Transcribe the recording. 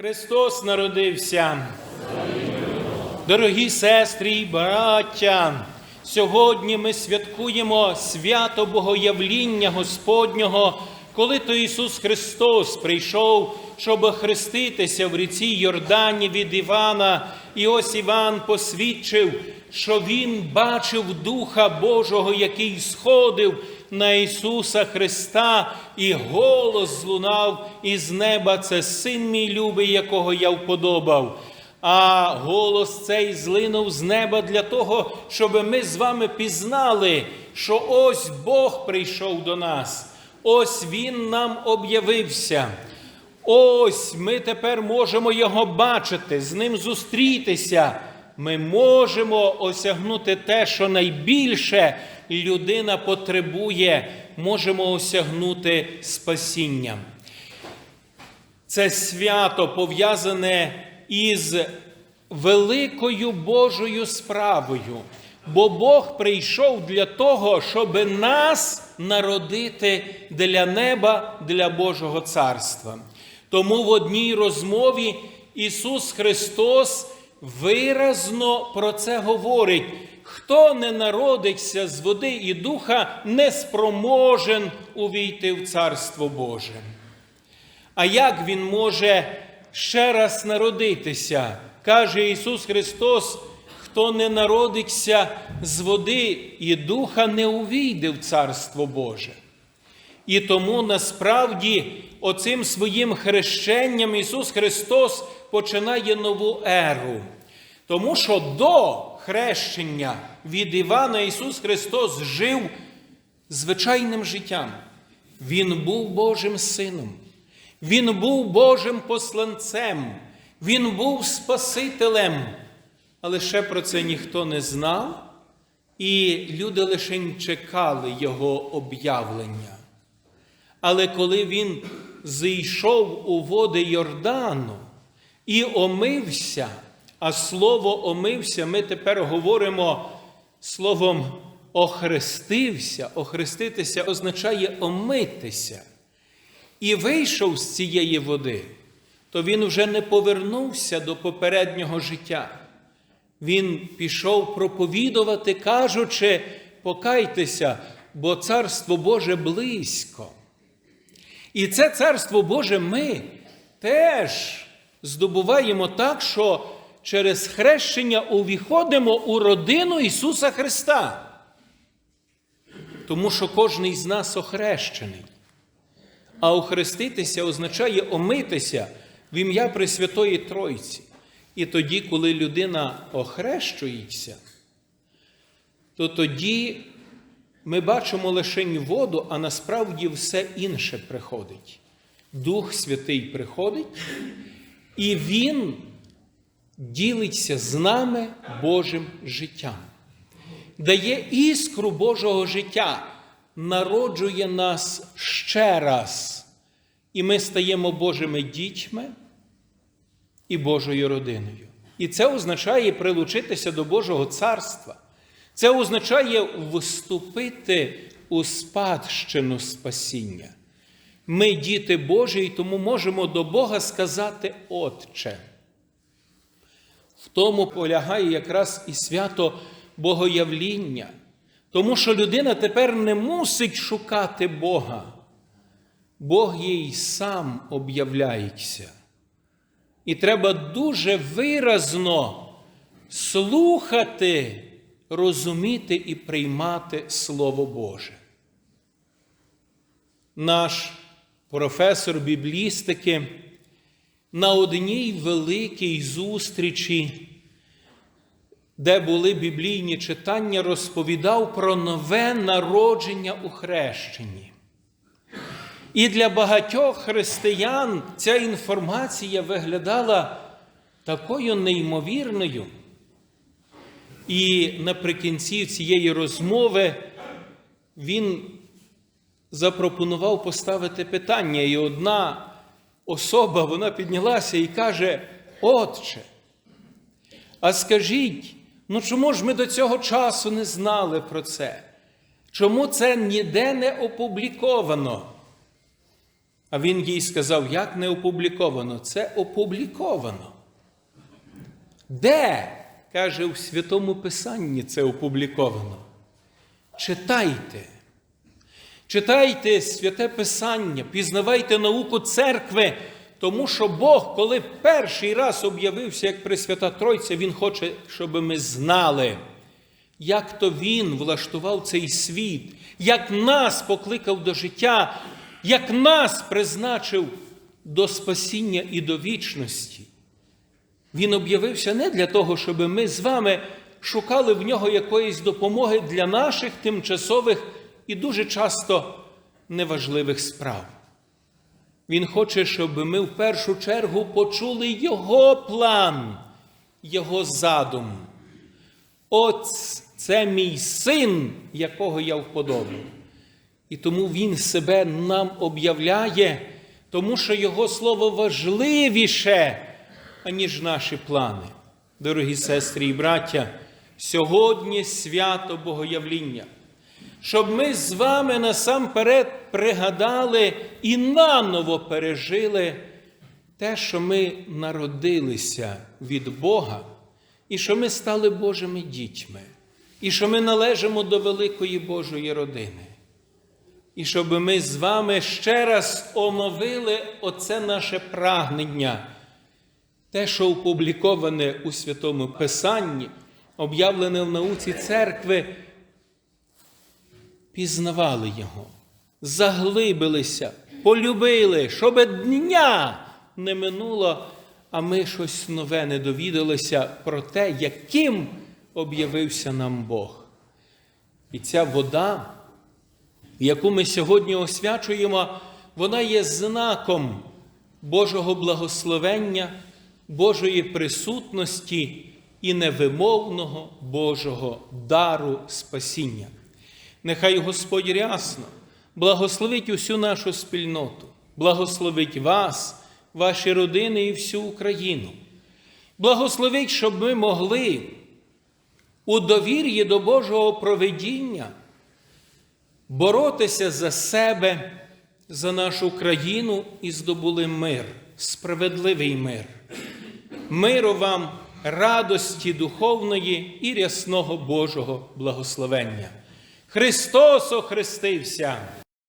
Христос народився. Дорогі сестри і браття, сьогодні ми святкуємо свято Богоявління Господнього, коли то Ісус Христос прийшов, щоб хреститися в ріці Йордані від Івана. І ось Іван посвідчив, що Він бачив Духа Божого, який сходив на Ісуса Христа, і голос злунав із неба. Це син мій любий, якого я вподобав. А голос цей злинув з неба для того, щоб ми з вами пізнали, що ось Бог прийшов до нас, ось Він нам об'явився. Ось ми тепер можемо Його бачити, з ним зустрітися. Ми можемо осягнути те, що найбільше людина потребує, можемо осягнути спасіння. Це свято пов'язане із великою Божою справою. Бо Бог прийшов для того, щоб нас народити для неба, для Божого царства. Тому в одній розмові Ісус Христос виразно про це говорить. Хто не народиться з води і духа, не спроможен увійти в Царство Боже. А як Він може ще раз народитися? Каже Ісус Христос, хто не народиться з води і духа, не увійде в Царство Боже. І тому насправді оцим своїм хрещенням Ісус Христос починає нову еру. Тому що до хрещення від Івана Ісус Христос жив звичайним життям. Він був Божим Сином, Він був Божим посланцем, Він був Спасителем. Але ще про це ніхто не знав, і люди лише чекали Його об'явлення. Але коли він зійшов у води Йордану і омився, а слово омився, ми тепер говоримо словом охрестився. Охреститися означає омитися. І вийшов з цієї води, то він вже не повернувся до попереднього життя. Він пішов проповідувати, кажучи, покайтеся, бо Царство Боже близько. І це Царство Боже ми теж здобуваємо так, що через хрещення увіходимо у родину Ісуса Христа. Тому що кожен з нас охрещений. А охреститися означає омитися в ім'я Пресвятої Тройці. І тоді, коли людина охрещується, то тоді ми бачимо лише воду, а насправді все інше приходить. Дух Святий приходить, і Він ділиться з нами Божим життям, дає іскру Божого життя, народжує нас ще раз, і ми стаємо Божими дітьми і Божою родиною. І це означає прилучитися до Божого царства. Це означає вступити у спадщину спасіння. Ми діти Божі, і тому можемо до Бога сказати Отче. В тому полягає якраз і свято Богоявління, тому що людина тепер не мусить шукати Бога. Бог їй сам об'являється. І треба дуже виразно слухати розуміти і приймати Слово Боже. Наш професор біблістики на одній великій зустрічі, де були біблійні читання, розповідав про нове народження у хрещенні. І для багатьох християн ця інформація виглядала такою неймовірною. І наприкінці цієї розмови він запропонував поставити питання. І одна особа вона піднялася і каже: Отче, а скажіть, ну чому ж ми до цього часу не знали про це? Чому це ніде не опубліковано? А він їй сказав, як не опубліковано? Це опубліковано. Де? Каже, у Святому Писанні це опубліковано. Читайте. Читайте святе Писання, пізнавайте науку церкви, тому що Бог, коли перший раз об'явився як Пресвята Тройця, Він хоче, щоб ми знали, як то Він влаштував цей світ, як нас покликав до життя, як нас призначив до спасіння і до вічності. Він об'явився не для того, щоб ми з вами шукали в нього якоїсь допомоги для наших тимчасових і дуже часто неважливих справ. Він хоче, щоб ми в першу чергу почули Його план, Його задум. От це мій син, якого я вподобав. І тому Він себе нам об'являє, тому що Його слово важливіше, аніж наші плани. Дорогі сестри і браття, сьогодні свято Богоявління, щоб ми з вами насамперед пригадали і наново пережили те, що ми народилися від Бога, і що ми стали Божими дітьми, і що ми належимо до великої Божої родини. І щоб ми з вами ще раз оновили оце наше прагнення, те, що опубліковане у Святому Писанні, об'явлене в науці церкви, пізнавали Його, заглибилися, полюбили, щоб дня не минуло, а ми щось нове не довідалися про те, яким об'явився нам Бог. І ця вода, яку ми сьогодні освячуємо, вона є знаком Божого благословення, Божої присутності і невимовного Божого дару спасіння. Нехай Господь рясно благословить усю нашу спільноту, благословить вас, ваші родини і всю Україну. Благословить, щоб ми могли у довір'ї до Божого проведіння боротися за себе, за нашу країну і здобули мир, справедливий мир. Миру вам, радості духовної і рясного Божого благословення. Христос охрестився!